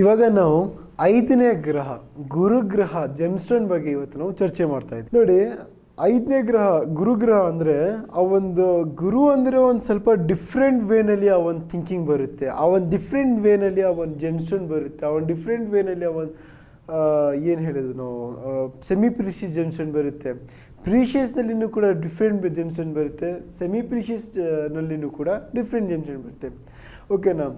ಇವಾಗ ನಾವು ಐದನೇ ಗ್ರಹ, ಗುರುಗ್ರಹ ಜೆಮ್ಸ್ಟೋನ್ ಬಗ್ಗೆ ಇವತ್ತು ನಾವು ಚರ್ಚೆ ಮಾಡ್ತಾ ಇದ್ವಿ. ನೋಡಿ, ಐದನೇ ಗ್ರಹ, ಗುರುಗ್ರಹ ಅಂದರೆ ಆ ಒಂದು ಗುರು ಅಂದರೆ ಒಂದು ಸ್ವಲ್ಪ ಡಿಫ್ರೆಂಟ್ ವೇನಲ್ಲಿ ಆ ಒಂದು ಥಿಂಕಿಂಗ್ ಬರುತ್ತೆ. ಆ ಒಂದು ಡಿಫ್ರೆಂಟ್ ವೇನಲ್ಲಿ ಆ ಒಂದು ಜೆಮ್ಸ್ಟೋನ್ ಬರುತ್ತೆ. ಆ ಒಂದು ಡಿಫ್ರೆಂಟ್ ವೇನಲ್ಲಿ ಆ ಒಂದು ಏನು ಹೇಳೋದು ನಾವು? ಸೆಮಿ ಪ್ರಿಷಿಯಸ್ ಜೆಮ್ಸ್ಟೋನ್ ಬರುತ್ತೆ. ಪ್ರೀಷಿಯಸ್ನಲ್ಲಿನೂ ಕೂಡ ಡಿಫ್ರೆಂಟ್ ಜೆಮ್ಸ್ಟೋನ್ ಬರುತ್ತೆ. ಸೆಮಿ ಪ್ರೀಷಿಯಸ್ನಲ್ಲಿನೂ ಕೂಡ ಡಿಫ್ರೆಂಟ್ ಜೆಮ್ಸ್ಟೋನ್ ಬರುತ್ತೆ. ಓಕೆನಾ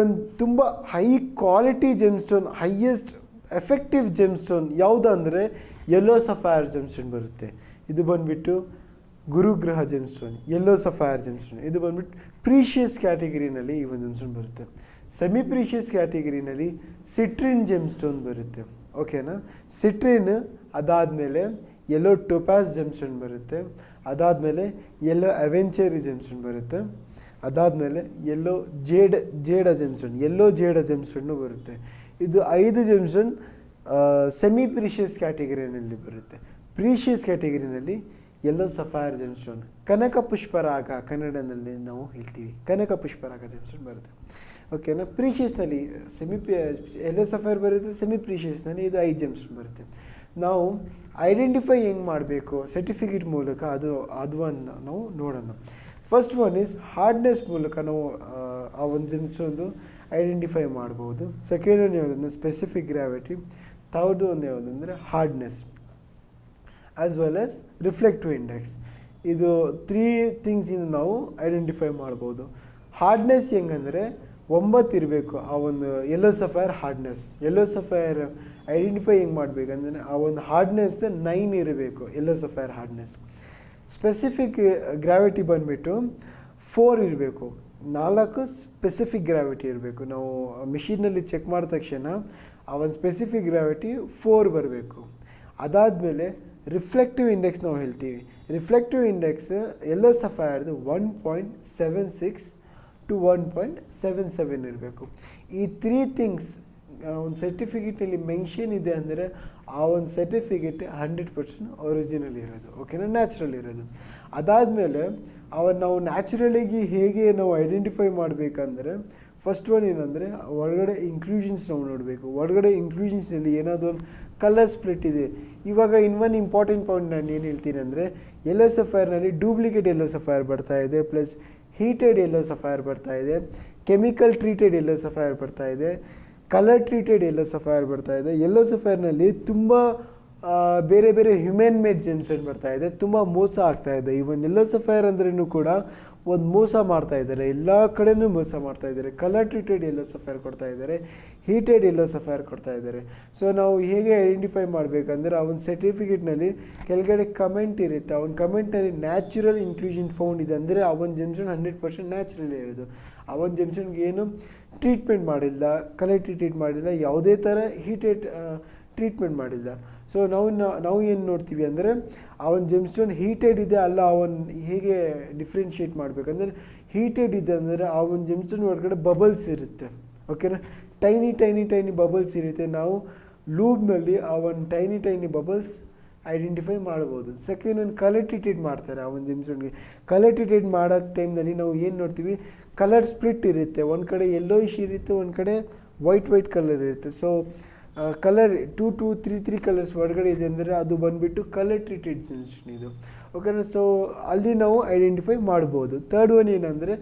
ಒಂದು ತುಂಬ high quality gemstone highest effective gemstone ಯಾವುದು ಅಂದರೆ ಯೆಲ್ಲೋ ಜೆಮ್ ಸ್ಟೋನ್ ಬರುತ್ತೆ. ಇದು ಬಂದುಬಿಟ್ಟು ಗುರುಗ್ರಹ ಜೆಮ್ಸ್ಟೋನ್ ಯೆಲ್ಲೋ ಜೆಮ್ ಜೆಮ್ಸ್ಟೋನ್ ಇದು ಬಂದುಬಿಟ್ಟು ಪ್ರೀಷಿಯಸ್ ಕ್ಯಾಟಗರಿನಲ್ಲಿ ಈ ಒಂದು ಜೆಮ್ಸ್ಟೋನ್ ಬರುತ್ತೆ. ಸೆಮಿ ಪ್ರೀಷಿಯಸ್ ಕ್ಯಾಟಗರಿನಲ್ಲಿ ಸಿಟ್ರಿನ್ ಜೆಮ್ಸ್ಟೋನ್ ಬರುತ್ತೆ ಓಕೆನಾ ಸಿಟ್ರಿನ್ ಅದಾದಮೇಲೆ ಯೆಲ್ಲೋ ಟೊಪ್ಯಾಸ್ ಜೆಮ್ಸ್ಟೋನ್ ಬರುತ್ತೆ. ಅದಾದಮೇಲೆ ಯೆಲ್ಲೋ ಅವೆಂಚರಿ ಜೆಮ್ಸ್ಟೋನ್ ಬರುತ್ತೆ. ಅದಾದಮೇಲೆ ಎಲ್ಲೋ ಜೇಡ ಜೇಡ ಜೆಮ್ಸ್ಟೋನ್ ಎಲ್ಲೋ ಜೇಡ ಜೆಮ್ಸನ್ನು ಬರುತ್ತೆ. ಇದು ಐದು ಜೆಮ್ಸನ್ ಸೆಮಿ ಪ್ರೀಷಿಯಸ್ ಕ್ಯಾಟಗರಿನಲ್ಲಿ ಬರುತ್ತೆ. ಪ್ರೀಷಿಯಸ್ ಕ್ಯಾಟಗರಿನಲ್ಲಿ ಎಲ್ಲೋ ಸಫಾಯರ್ ಜೆಮ್ಸ್ಟೋನ್ ಕನಕ ಪುಷ್ಪರಾಗ ಕನ್ನಡದಲ್ಲಿ ನಾವು ಹೇಳ್ತೀವಿ. ಕನಕ ಪುಷ್ಪರಾಗ ಜೆಮ್ಸ್ಟೋನ್ ಬರುತ್ತೆ. ಓಕೆನಾ ಪ್ರೀಷಿಯಸ್ನಲ್ಲಿ ಸೆಮಿ ಎಲ್ಲ ಸಫೈರ್ ಬರುತ್ತೆ ಸೆಮಿ ಪ್ರೀಷಿಯಸ್ನಲ್ಲಿ ಇದು ಐದು ಜೆಮ್ಸ್ಟೋನ್ ಬರುತ್ತೆ. ನಾವು ಐಡೆಂಟಿಫೈ ಹೆಂಗೆ ಮಾಡಬೇಕು ಸರ್ಟಿಫಿಕೇಟ್ ಮೂಲಕ ಅದು ಅದು ನಾವು ನೋಡೋಣ. ಫಸ್ಟ್ ಒನ್ ಈಸ್ ಹಾರ್ಡ್ನೆಸ್ ಮೂಲಕ ನಾವು ಆ, ಒಂದು ಜೆಮ್ಸ್ಟೋನ್ದು ಐಡೆಂಟಿಫೈ ಮಾಡ್ಬೋದು. ಸೆಕೆಂಡ್ ಒನ್ ಯಾವುದಂದ್ರೆ ಸ್ಪೆಸಿಫಿಕ್ ಗ್ರಾವಿಟಿ ಥರ್ಡ್ ಒಂದು ಯಾವುದಂದರೆ hardness as well as reflective index ಇದು ತ್ರೀ ಥಿಂಗ್ಸಿಂದ ನಾವು ಐಡೆಂಟಿಫೈ ಮಾಡ್ಬೋದು. ಹಾರ್ಡ್ನೆಸ್ ಹೆಂಗಂದರೆ ಒಂಬತ್ತು ಇರಬೇಕು ಆ ಒಂದು yellow sapphire hardness yellow sapphire identify ಹೆಂಗೆ ಮಾಡಬೇಕಂದ್ರೆ ಆ ಒಂದು ಹಾರ್ಡ್ನೆಸ್ ನೈನ್ ಇರಬೇಕು yellow sapphire hardness specific gravity ಬಂದುಬಿಟ್ಟು ಫೋರ್ ಇರಬೇಕು. ನಾಲ್ಕು ಸ್ಪೆಸಿಫಿಕ್ ಗ್ರಾವಿಟಿ ಇರಬೇಕು. ನಾವು ಮಿಷಿನಲ್ಲಿ ಚೆಕ್ ಮಾಡಿದ ತಕ್ಷಣ ಆ ಒಂದು ಸ್ಪೆಸಿಫಿಕ್ ಗ್ರಾವಿಟಿ ಫೋರ್ ಬರಬೇಕು. ಅದಾದಮೇಲೆ ರಿಫ್ಲೆಕ್ಟಿವ್ ಇಂಡೆಕ್ಸ್ ನಾವು ಹೇಳ್ತೀವಿ. Reflective index yellow ಸಫೈರ್ದು one point seven six to one point seven seven ಇರಬೇಕು. ಈ ತ್ರೀ ಥಿಂಗ್ಸ್ ಒಂದು ಸರ್ಟಿಫಿಕೇಟಲ್ಲಿ ಮೆನ್ಷನ್ ಇದೆ ಅಂದರೆ ಆ ಒಂದು ಸರ್ಟಿಫಿಕೇಟ್ ಹಂಡ್ರೆಡ್ ಪರ್ಸೆಂಟ್ ಒರಿಜಿನಲ್ ಇರೋದು ಓಕೆನಾ ನ್ಯಾಚುರಲ್ ಇರೋದು. ಅದಾದಮೇಲೆ ಅವನ್ನ ನಾವು ನ್ಯಾಚುರಲಿಗೆ ಹೇಗೆ ನಾವು ಐಡೆಂಟಿಫೈ ಮಾಡಬೇಕಂದ್ರೆ ಫಸ್ಟ್ ಒನ್ ಏನಂದರೆ ಒಳಗಡೆ ಇನ್ಕ್ಲೂಷನ್ಸ್ ನಾವು ನೋಡಬೇಕು. ಒಳಗಡೆ ಇನ್ಕ್ಲೂಷನ್ಸ್ನಲ್ಲಿ ಏನಾದರೂ ಒಂದು ಕಲರ್ ಸ್ಪ್ಲಿಟ್ ಇದೆ. ಇವಾಗ ಒನ್ ಇಂಪಾರ್ಟೆಂಟ್ ಪಾಯಿಂಟ್ ನಾನು ಏನು ಹೇಳ್ತೀನಿ ಅಂದರೆ ಎಲ್ಲೋ ಸಫೈರ್ನಲ್ಲಿ ಡೂಪ್ಲಿಕೇಟ್ ಎಲ್ಲೋ ಸಫೈರ್ ಬರ್ತಾ ಇದೆ ಪ್ಲಸ್ ಹೀಟೆಡ್ ಎಲ್ಲೋ ಸಫೈರ್ ಬರ್ತಾ ಇದೆ ಕೆಮಿಕಲ್ ಟ್ರೀಟೆಡ್ ಎಲ್ಲೋ ಸಫೈರ್ ಬರ್ತಾ ಇದೆ. ಕಲರ್ ಟ್ರೀಟೆಡ್ ಎಲ್ಲೋ ಸಫೈರ್ ಬರ್ತಾ ಇದೆ. ಎಲ್ಲೋ ಸಫೈರ್ನಲ್ಲಿ ತುಂಬ ಬೇರೆ ಬೇರೆ ಹ್ಯೂಮನ್ ಮೇಡ್ ಜೆಮ್ಸೆಟ್ ಬರ್ತಾ ಇದೆ. ತುಂಬ ಮೋಸ ಆಗ್ತಾ ಇದೆ. ಈ ಒಂದು ಎಲ್ಲೋ ಸಫೈರ್ ಅಂದ್ರೂ ಕೂಡ ಒಂದು ಮೋಸ ಮಾಡ್ತಾ ಇದ್ದಾರೆ. ಎಲ್ಲ ಕಡೆನೂ ಮೋಸ ಮಾಡ್ತಾ ಇದ್ದಾರೆ. ಕಲರ್ ಟ್ರೀಟೆಡ್ ಎಲ್ಲೋ ಸಫೈರ್ ಕೊಡ್ತಾ ಇದ್ದಾರೆ. ಹೀಟೆಡ್ ಎಲ್ಲೋ ಸಫೈರ್ ಕೊಡ್ತಾ ಇದ್ದಾರೆ. ಸೊ ನಾವು ಹೇಗೆ ಐಡೆಂಟಿಫೈ ಮಾಡಬೇಕಂದ್ರೆ ಅವನ ಸರ್ಟಿಫಿಕೇಟ್ನಲ್ಲಿ ಕೆಳಗಡೆ ಕಮೆಂಟ್ ಇರುತ್ತೆ. ಒಂದು ಕಮೆಂಟ್ನಲ್ಲಿ ನ್ಯಾಚುರಲ್ ಇನ್ಕ್ಲೂಷನ್ ಫೌಂಡ್ ಇದೆ. ಅಂದರೆ ಒಂದು ಜೆಮ್ಸನ್ ಹಂಡ್ರೆಡ್ ಪರ್ಸೆಂಟ್ ನ್ಯಾಚುರಲ್ ಇರೋದು. ಆ ಒಂದು ಜಂಕ್ಷನ್ಗೆ ಏನು ಟ್ರೀಟ್ಮೆಂಟ್ ಮಾಡಿಲ್ಲ ಕಲೆಕ್ಟ್ ಟ್ರೀಟ್ ಮಾಡಿಲ್ಲ, ಯಾವುದೇ ಥರ ಹೀಟೆಡ್ ಟ್ರೀಟ್ಮೆಂಟ್ ಮಾಡಿಲ್ಲ. ಸೊ ನಾವು ನಾವು ಏನು ನೋಡ್ತೀವಿ ಅಂದರೆ ಆ ಒಂದು ಜೆಮ್ಸ್ಟೋನ್ ಹೀಟೆಡ್ ಇದೆ ಅಲ್ಲ ಆ ಒಂದು ಹೇಗೆ ಡಿಫ್ರೆನ್ಷಿಯೇಟ್ ಮಾಡಬೇಕಂದ್ರೆ ಹೀಟೆಡ್ ಇದೆ ಅಂದರೆ ಆ ಒಂದು ಜೆಮ್ಸ್ಟೋನ್ ಒಳಗಡೆ ಬಬಲ್ಸ್ ಇರುತ್ತೆ. ಓಕೆನಾ ಟೈನಿ ಟೈನಿ ಟೈನಿ ಬಬಲ್ಸ್ ಇರುತ್ತೆ. ನಾವು ಲೂಬ್ನಲ್ಲಿ ಆ ಒಂದು ಟೈನಿ ಟೈನಿ ಬಬಲ್ಸ್ ಐಡೆಂಟಿಫೈ ಮಾಡ್ಬೋದು. ಸೆಕೆಂಡ್ ಒಂದು ಕಲೆಕ್ಟಿಟೇಟ್ ಮಾಡ್ತಾರೆ ಆ ಒಂದು ಜೆಮ್ಸ್ಟೋನ್ಗೆ ಕಲೆಕ್ಟಿಟೇಟ್ ಮಾಡೋಕ್ಕೆ ಮಾಡೋ ಟೈಮ್ನಲ್ಲಿ ನಾವು ಏನು ನೋಡ್ತೀವಿ? ಕಲರ್ ಸ್ಪ್ಲಿಟ್ ಇರುತ್ತೆ. ಒಂದು ಕಡೆ ಯೆಲ್ಲೋಯಿಶ್ ಇರುತ್ತೆ, ಒಂದು ಕಡೆ ವೈಟ್ ವೈಟ್ ಕಲರ್ ಇರುತ್ತೆ. So colour two two three three colours ಹೊರಗಡೆ ಇದೆ ಅಂದರೆ ಅದು ಬಂದುಬಿಟ್ಟು ಕಲರ್ ಟ್ರೀಟೆಡ್ ಜೆನ್ಸ್ಟನ್ ಇದು. ಓಕೆನಾ ಸೊ ಅಲ್ಲಿ ನಾವು ಐಡೆಂಟಿಫೈ ಮಾಡ್ಬೋದು. ತರ್ಡ್ ಒನ್ ಏನಂದರೆ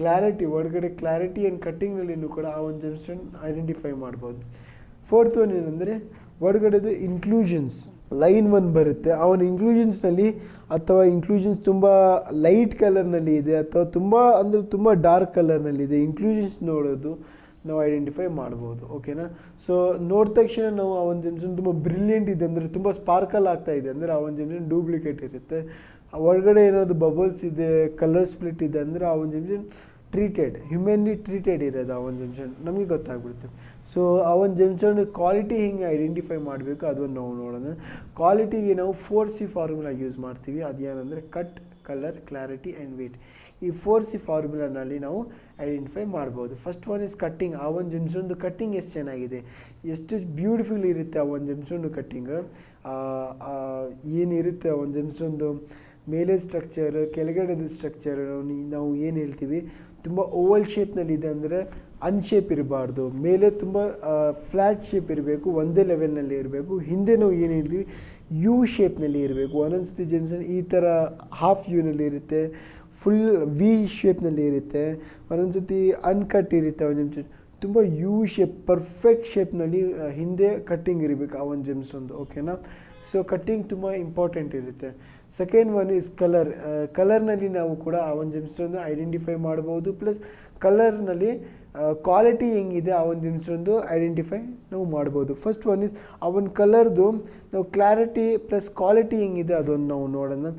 ಕ್ಲಾರಿಟಿ ಒಳಗಡೆ ಕ್ಲಾರಿಟಿ ಆ್ಯಂಡ್ ಕಟ್ಟಿಂಗ್ನಲ್ಲಿನೂ ಕೂಡ ಆ ಒಂದು ಜೆನ್ಸ್ಟನ್ ಐಡೆಂಟಿಫೈ ಮಾಡ್ಬೋದು. ಫೋರ್ತ್ ಒನ್ ಏನಂದರೆ ಒಳಗಡೆದು ಇನ್ಕ್ಲೂಷನ್ಸ್ ಲೈನ್ ಒನ್ ಬರುತ್ತೆ. ಅವನ ಇನ್ಕ್ಲೂಷನ್ಸ್ನಲ್ಲಿ ಅಥವಾ ಇನ್ಕ್ಲೂಷನ್ಸ್ ತುಂಬ ಲೈಟ್ ಕಲರ್ನಲ್ಲಿ ಇದೆ ಅಥವಾ ತುಂಬ ಅಂದರೆ ತುಂಬ ಡಾರ್ಕ್ ಕಲರ್ನಲ್ಲಿ ಇದೆ. ಇನ್ಕ್ಲೂಷನ್ಸ್ ನೋಡೋದು ನಾವು ಐಡೆಂಟಿಫೈ ಮಾಡ್ಬೋದು. ಓಕೆನಾ ಸೊ ನೋಡಿದ ತಕ್ಷಣ ನಾವು ಆ ಒಂದು ಜನ್ಸನ್ ತುಂಬ ಬ್ರಿಲಿಯಂಟ್ ಇದೆ ಅಂದರೆ ತುಂಬ ಸ್ಪಾರ್ಕಲ್ ಆಗ್ತಾ ಇದೆ ಅಂದರೆ ಆ ಒಂದು ಜೆಮ್ಸನ್ ಡೂಪ್ಲಿಕೇಟ್ ಇರುತ್ತೆ. ಹೊರಗಡೆ ಏನಾದರೂ ಬಬಲ್ಸ್ ಇದೆ ಕಲರ್ ಸ್ಪ್ಲಿಟ್ ಇದೆ ಅಂದರೆ ಆ ಒಂದು ಜೆಮ್ಸನ್ ಟ್ರೀಟೆಡ್ ಹ್ಯೂಮನ್ಲಿ ಟ್ರೀಟೆಡ್ ಇರೋದು ಆ ಒಂದು ಜನ್ಸನ್ ನಮಗೆ ಗೊತ್ತಾಗ್ಬಿಡುತ್ತೆ. ಸೊ ಆ ಒಂದು ಜೆಮ್ಸನ್ ಕ್ವಾಲಿಟಿ ಹೆಂಗೆ ಐಡೆಂಟಿಫೈ ಮಾಡಬೇಕು ಅದನ್ನು ನಾವು ನೋಡೋಣ. ಕ್ವಾಲಿಟಿಗೆ ನಾವು ಫೋರ್ ಸಿ ಫಾರ್ಮುಲಾ ಯೂಸ್ ಮಾಡ್ತೀವಿ. ಅದೇನಂದರೆ cut colour clarity and weight ಈ ಫೋರ್ ಸಿ ಫಾರ್ಮುಲಾನಲ್ಲಿ ನಾವು ಐಡೆಂಟಿಫೈ ಮಾಡ್ಬೋದು. ಫಸ್ಟ್ ಒನ್ ಇಸ್ ಕಟ್ಟಿಂಗ್ ಆ ಒಂದು ಜೆಮ್ಸೊಂದು ಕಟ್ಟಿಂಗ್ ಎಷ್ಟು ಚೆನ್ನಾಗಿದೆ? ಎಷ್ಟು ಬ್ಯೂಟಿಫುಲ್ ಇರುತ್ತೆ ಆ ಒಂದು ಜೆಮ್ಸೊಂದು ಕಟ್ಟಿಂಗ್ ಏನಿರುತ್ತೆ ಆ ಒಂದು ಜೆಮ್ಸೊಂದು ಮೇಲೆ ಸ್ಟ್ರಕ್ಚರ್ ಕೆಳಗಡೆದು ಸ್ಟ್ರಕ್ಚರ್ ನಾವು ಏನು ಹೇಳ್ತೀವಿ? ತುಂಬ ಓವಲ್ ಶೇಪ್ನಲ್ಲಿದೆ ಅಂದರೆ ಅನ್ಶೇಪ್ ಇರಬಾರ್ದು. ಮೇಲೆ ತುಂಬ ಫ್ಲ್ಯಾಟ್ ಶೇಪ್ ಇರಬೇಕು, ಒಂದೇ ಲೆವೆಲ್ನಲ್ಲಿ ಇರಬೇಕು. ಹಿಂದೆ ನಾವು ಏನು ಹೇಳ್ತೀವಿ? ಯು ಶೇಪ್ನಲ್ಲಿ ಇರಬೇಕು. ಒಂದೊಂದ್ಸತಿ ಜನ್ಸನ್ ಈ ಥರ ಹಾಫ್ ಯೂನಲ್ಲಿ ಇರುತ್ತೆ ಫುಲ್ ವಿ ಶೇಪ್ನಲ್ಲಿ ಇರುತ್ತೆ, ಒಂದೊಂದ್ಸತಿ ಅನ್ಕಟ್ ಇರುತ್ತೆ ಒಂದು ತುಂಬ ಯು ಶೇಪ್ ಪರ್ಫೆಕ್ಟ್ ಶೇಪ್ನಲ್ಲಿ ಹಿಂದೆ ಕಟ್ಟಿಂಗ್ ಇರಬೇಕು ಆ ಒಂದು ಜೆಮ್ಸ್ ಒಂದು ಓಕೆನಾ ಸೊ ಕಟ್ಟಿಂಗ್ ತುಂಬ ಇಂಪಾರ್ಟೆಂಟ್ ಇರುತ್ತೆ. ಸೆಕೆಂಡ್ ಒನ್ ಇಸ್ ಕಲರ್ ಕಲರ್ನಲ್ಲಿ ನಾವು ಕೂಡ ಆ ಒಂದು ಜೆಮ್ಸ್ಟೋನ್ ಐಡೆಂಟಿಫೈ ಮಾಡ್ಬೋದು ಪ್ಲಸ್ ಕಲರ್ನಲ್ಲಿ ಕ್ವಾಲಿಟಿ ಹೆಂಗಿದೆ ಆ ಒಂದು ಜೆಮ್ಸ್ಟೋನ್ದು ಐಡೆಂಟಿಫೈ ನಾವು ಮಾಡ್ಬೋದು ಫಸ್ಟ್ ಒನ್ ಇಸ್ ಆ ಒಂದು ಕಲರ್ದು ನಾವು ಕ್ಲಾರಿಟಿ ಪ್ಲಸ್ ಕ್ವಾಲಿಟಿ ಹೆಂಗಿದೆ ಅದೊಂದು ನಾವು ನೋಡೋಣ.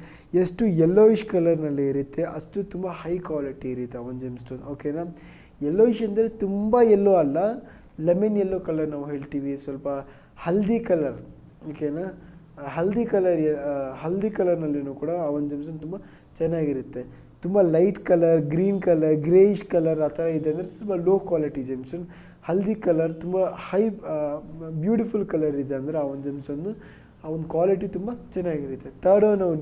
ಎಷ್ಟು ಯೆಲ್ಲೋಯಿಶ್ ಕಲರ್ನಲ್ಲಿ ಇರುತ್ತೆ, ಅಷ್ಟು ತುಂಬ ಹೈ ಕ್ವಾಲಿಟಿ ಇರುತ್ತೆ ಆ ಒಂದು ಜೆಮ್ಸ್ಟೋನ್ ಓಕೆನಾ ಯೆಲ್ಲೋಯಿಶ್ ಅಂದರೆ ತುಂಬ ಯೆಲ್ಲೋ ಅಲ್ಲ ಲೆಮನ್ ಯೆಲ್ಲೋ ಕಲರ್ ನಾವು ಹೇಳ್ತೀವಿ. ಸ್ವಲ್ಪ ಹಲ್ದಿ ಕಲರ್ ಓಕೆನಾ ಹಲ್ದಿ ಕಲರ್ ಹಲ್ದಿ ಕಲರ್ನಲ್ಲಿನೂ ಕೂಡ ಆ ಒಂದು ಜಿಮ್ಸನ್ ತುಂಬ ಚೆನ್ನಾಗಿರುತ್ತೆ. ತುಂಬ light colour green colour greyish colour ಆ ಥರ ಇದೆ ಅಂದರೆ ತುಂಬ ಲೋ ಕ್ವಾಲಿಟಿ ಜೆಮ್ಸನ್ ಹಲ್ದಿ ಕಲರ್ ತುಂಬ ಹೈ ಬ್ಯೂಟಿಫುಲ್ ಕಲರ್ ಇದೆ ಅಂದರೆ ಆ ಒಂದು ಜೆಮ್ಸನ್ನು ಆ ಒಂದು ಕ್ವಾಲಿಟಿ ತುಂಬ ಚೆನ್ನಾಗಿರುತ್ತೆ. ತರ್ಡ್ ನಾವು